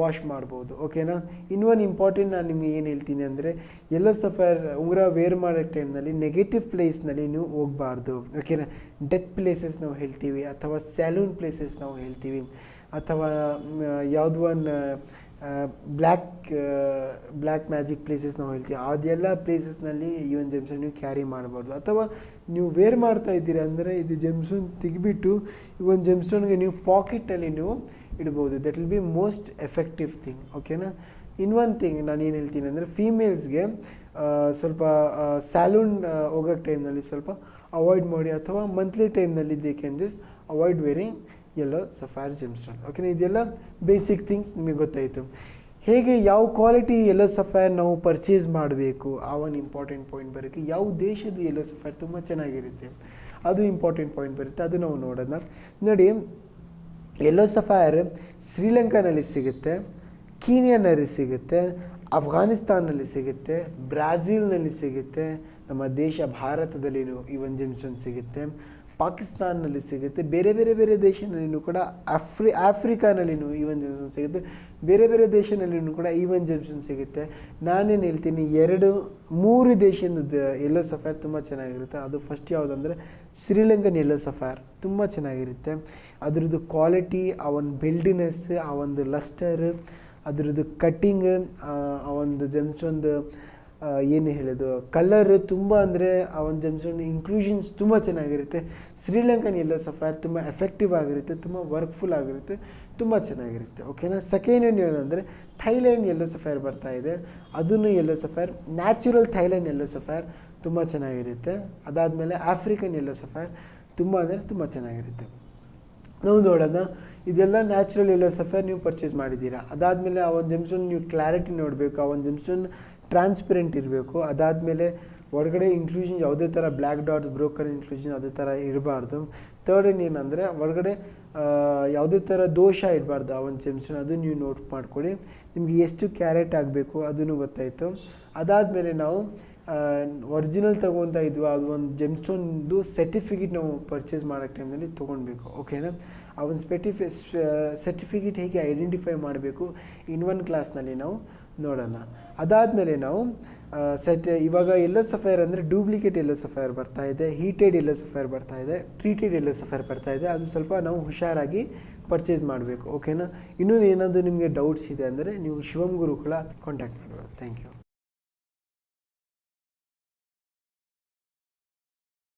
ವಾಶ್ ಮಾಡ್ಬೋದು ಓಕೆನಾ ಇನ್ನೊಂದು ಇಂಪಾರ್ಟೆಂಟ್ ನಾನು ನಿಮಗೆ ಏನು ಹೇಳ್ತೀನಿ ಅಂದರೆ, ಎಲ್ಲೋ ಸಫರ್ ಉಂಗುರ ವೇರ್ ಮಾಡೋ ಟೈಮ್ನಲ್ಲಿ ನೆಗೆಟಿವ್ ಪ್ಲೇಸ್ನಲ್ಲಿ ನೀವು ಹೋಗಬಾರ್ದು ಓಕೆನಾ ಡೆತ್ ಪ್ಲೇಸಸ್ ನಾವು ಹೇಳ್ತೀವಿ, ಅಥವಾ ಸ್ಯಾಲೂನ್ ಪ್ಲೇಸಸ್ ನಾವು ಹೇಳ್ತೀವಿ, ಅಥವಾ ಯಾವುದೋ ಒಂದು ಬ್ಲ್ಯಾಕ್ ಬ್ಲ್ಯಾಕ್ ಮ್ಯಾಜಿಕ್ ಪ್ಲೇಸಸ್ ನಾವು ಹೇಳ್ತೀವಿ, ಅದೆಲ್ಲ ಪ್ಲೇಸಸ್ನಲ್ಲಿ ಈ ಒಂದು ಜೆಮ್ಸನ್ ನೀವು ಕ್ಯಾರಿ ಮಾಡಬಾರ್ದು, ಅಥವಾ ನೀವು ವೇರ್ ಮಾಡ್ತಾ ಇದ್ದೀರಾ ಅಂದರೆ, ಇದು ಜೆಮ್ಸನ್ ತೆಗಿಬಿಟ್ಟು ಈ ಒಂದು ಜೆಮ್ಸನ್ಗೆ ನೀವು ಪಾಕೆಟಲ್ಲಿ ನೀವು ಇಡ್ಬೋದು. That will be most effective thing ಓಕೆನಾ ಇನ್ನೊಂದು ಥಿಂಗ್ ನಾನು ಏನು ಹೇಳ್ತೀನಿ ಅಂದರೆ ಫೀಮೇಲ್ಸ್ಗೆ ಸ್ವಲ್ಪ ಸ್ಯಾಲೂನ್ ಹೋಗೋ ಟೈಮ್ನಲ್ಲಿ ಸ್ವಲ್ಪ ಅವಾಯ್ಡ್ ಮಾಡಿ ಅಥವಾ ಮಂತ್ಲಿ ಟೈಮ್ನಲ್ಲಿ they can just avoid wearing yellow sapphire gemstone ಓಕೆನಾ ಇದೆಲ್ಲ ಬೇಸಿಕ್ ಥಿಂಗ್ಸ್ ನಿಮಗೆ ಗೊತ್ತಾಯಿತು. ಹೇಗೆ ಯಾವ ಕ್ವಾಲಿಟಿ ಎಲ್ಲೋ ಸಫೈರ್ ನಾವು ಪರ್ಚೇಸ್ ಮಾಡಬೇಕು? ಆ ಒಂದು ಇಂಪಾರ್ಟೆಂಟ್ ಪಾಯಿಂಟ್ ಬರೋಕ್ಕೆ ಯಾವ ದೇಶದ ಎಲ್ಲೋ ಸಫೈರ್ ತುಂಬ ಚೆನ್ನಾಗಿರುತ್ತೆ? ಅದು ಇಂಪಾರ್ಟೆಂಟ್ ಪಾಯಿಂಟ್ ಬರುತ್ತೆ. ಅದು ನಾವು ನೋಡೋಣ. ನೋಡಿ ಎಲ್ಲೋ ಸಫಾಯರ್ ಶ್ರೀಲಂಕಾನಲ್ಲಿ ಸಿಗುತ್ತೆ ಕೀನಿಯಾನಲ್ಲಿ ಸಿಗುತ್ತೆ ಅಫ್ಘಾನಿಸ್ತಾನಲ್ಲಿ ಸಿಗುತ್ತೆ ಬ್ರಾಝಿಲ್ನಲ್ಲಿ ಸಿಗುತ್ತೆ ನಮ್ಮ ದೇಶ ಭಾರತದಲ್ಲಿ ಈ ಒಂದು ಜೆಮ್ಸ್ಟೋನ್ ಸಿಗುತ್ತೆ ಪಾಕಿಸ್ತಾನಲ್ಲಿ ಸಿಗುತ್ತೆ. ಬೇರೆ ಬೇರೆ ಬೇರೆ ದೇಶನಲ್ಲಿನೂ ಕೂಡ ಆಫ್ರಿ, ಆಫ್ರಿಕಾನಲ್ಲಿನೂ ಈ ಒಂದು ಜೆಮ್ಸ್ಟೋನ್ ಸಿಗುತ್ತೆ. ಬೇರೆ ಬೇರೆ ದೇಶನಲ್ಲಿನೂ ಕೂಡ ಈ ಒಂದು ಜೆಮ್ಸ್ಟೋನ್ ಸಿಗುತ್ತೆ. ನಾನೇನು ಹೇಳ್ತೀನಿ, ಎರಡು, ಮೂರು ದೇಶದ ಎಲ್ಲೋ ಸಫೈರ್ ತುಂಬ ಚೆನ್ನಾಗಿರುತ್ತೆ. ಅದು ಫಸ್ಟ್ ಯಾವುದಂದರೆ ಶ್ರೀಲಂಕನ್ ಎಲ್ಲೋ ಸಫೈರ್ ತುಂಬ ಚೆನ್ನಾಗಿರುತ್ತೆ. ಅದರದ್ದು ಕ್ವಾಲಿಟಿ ಆ ಒಂದು ಬಿಲ್ಡಿನೆಸ್ ಆ ಒಂದು ಲಸ್ಟರ್ ಅದರದ್ದು ಕಟ್ಟಿಂಗ್ ಆ ಒಂದು ಜೆಮ್ಸ್ಟೋನ್ದು ಏನು ಹೇಳೋದು? ಕಲರ್ ತುಂಬ ಅಂದರೆ ಆ ಒಂದು ಜೆಮ್ಸ್ಟೋನ್ ಇನ್ಕ್ಲೂಷನ್ಸ್ ತುಂಬ ಚೆನ್ನಾಗಿರುತ್ತೆ. ಶ್ರೀಲಂಕನ್ ಎಲ್ಲೋ ಸಫೈರ್ ತುಂಬ ಎಫೆಕ್ಟಿವ್ ಆಗಿರುತ್ತೆ, ತುಂಬ ವರ್ಕ್ಫುಲ್ ಆಗಿರುತ್ತೆ, ತುಂಬ ಚೆನ್ನಾಗಿರುತ್ತೆ ಓಕೆನಾ ಸೆಕೆಂಡ್ ಏನು ಏನಂದರೆ ಥೈಲ್ಯಾಂಡ್ ಎಲ್ಲೋ ಸಫೈರ್ ಇದೆ. ಅದನ್ನು yellow sapphire natural Thailand yellow sapphire ತುಂಬ ಚೆನ್ನಾಗಿರುತ್ತೆ. ಅದಾದಮೇಲೆ ಆಫ್ರಿಕನ್ ಎಲ್ಲೋ ಸಫೈರ್ ತುಂಬ ಅಂದರೆ ತುಂಬ ಚೆನ್ನಾಗಿರುತ್ತೆ. ನಾವು ನೋಡೋಣ, ಇದೆಲ್ಲ ನ್ಯಾಚುರಲ್ ಎಲ್ಲೋ ಸಫೈರ್ ನೀವು ಪರ್ಚೇಸ್ ಮಾಡಿದ್ದೀರಾ? ಅದಾದಮೇಲೆ ಆ ಒಂದು ಜೆಮ್ಸ್ಟೋನ್ ನೀವು ಕ್ಲಾರಿಟಿ ನೋಡಬೇಕು ಆ ಒಂದು ಜೆಮ್ಸ್ಟೋನ್ ಟ್ರಾನ್ಸ್ಪರೆಂಟ್ ಇರಬೇಕು. ಅದಾದಮೇಲೆ ಒಳಗಡೆ ಇನ್ಕ್ಲೂಷನ್ ಯಾವುದೇ ಥರ ಬ್ಲ್ಯಾಕ್ ಡಾಟ್ಸ್ ಬ್ರೋಕರ್ ಇನ್ಕ್ಲೂಷನ್ ಅದೇ ಥರ ಇರಬಾರ್ದು. ತರ್ಡ್ ಏನಂದರೆ ಹೊರಗಡೆ ಯಾವುದೇ ಥರ ದೋಷ ಇರಬಾರ್ದು ಆ ಒಂದು ಜೆಮ್ಸ್ಟೋನ್ ಅದು ನೀವು ನೋಟ್ ಮಾಡ್ಕೊಳ್ಳಿ. ನಿಮಗೆ ಎಷ್ಟು ಕ್ಯಾರೆಟ್ ಆಗಬೇಕು ಅದನ್ನು ಗೊತ್ತಾಯಿತು. ಅದಾದಮೇಲೆ ನಾವು ಒರಿಜಿನಲ್ ತೊಗೊತಾ ಇದ್ವಿ, ಅದು ಒಂದು ಜೆಮ್ಸ್ಟೋನ್ದು ಸರ್ಟಿಫಿಕೇಟ್ ನಾವು ಪರ್ಚೇಸ್ ಮಾಡೋ ಟೈಮ್ನಲ್ಲಿ ತೊಗೊಳ್ಬೇಕು ಓಕೆನಾ ಆ ಒಂದು ಸ್ಪೆಟಿಫಿ ಸರ್ಟಿಫಿಕೇಟ್ ಹೇಗೆ ಐಡೆಂಟಿಫೈ ಮಾಡಬೇಕು? ಇನ್ ಒನ್ ಕ್ಲಾಸ್ನಲ್ಲಿ ನಾವು ನೋಡೋಣ. ಅದಾದಮೇಲೆ ನಾವು ಸೆಟ್ ಇವಾಗ ಎಲ್ಲೋ ಸಫೈರ್ ಅಂದರೆ ಡೂಪ್ಲಿಕೇಟ್ ಎಲ್ಲೋ ಸಫೈರ್ ಬರ್ತಾ ಇದೆ ಹೀಟೆಡ್ ಎಲ್ಲೋ ಸಫೈರ್ ಬರ್ತಾ ಇದೆ ಟ್ರೀಟೆಡ್ ಎಲ್ಲೋ ಸಫೈರ್ ಬರ್ತಾ ಇದೆ. ಅದು ಸ್ವಲ್ಪ ನಾವು ಹುಷಾರಾಗಿ ಪರ್ಚೇಸ್ ಮಾಡಬೇಕು ಓಕೆನಾ ಇನ್ನೂ ಏನಾದರೂ ನಿಮಗೆ ಡೌಟ್ಸ್ ಇದೆ ಅಂದರೆ ನೀವು ಶಿವಮ್ ಗುರುಕುಲ ಕಾಂಟ್ಯಾಕ್ಟ್ ಮಾಡ್ಬೋದು. Thank you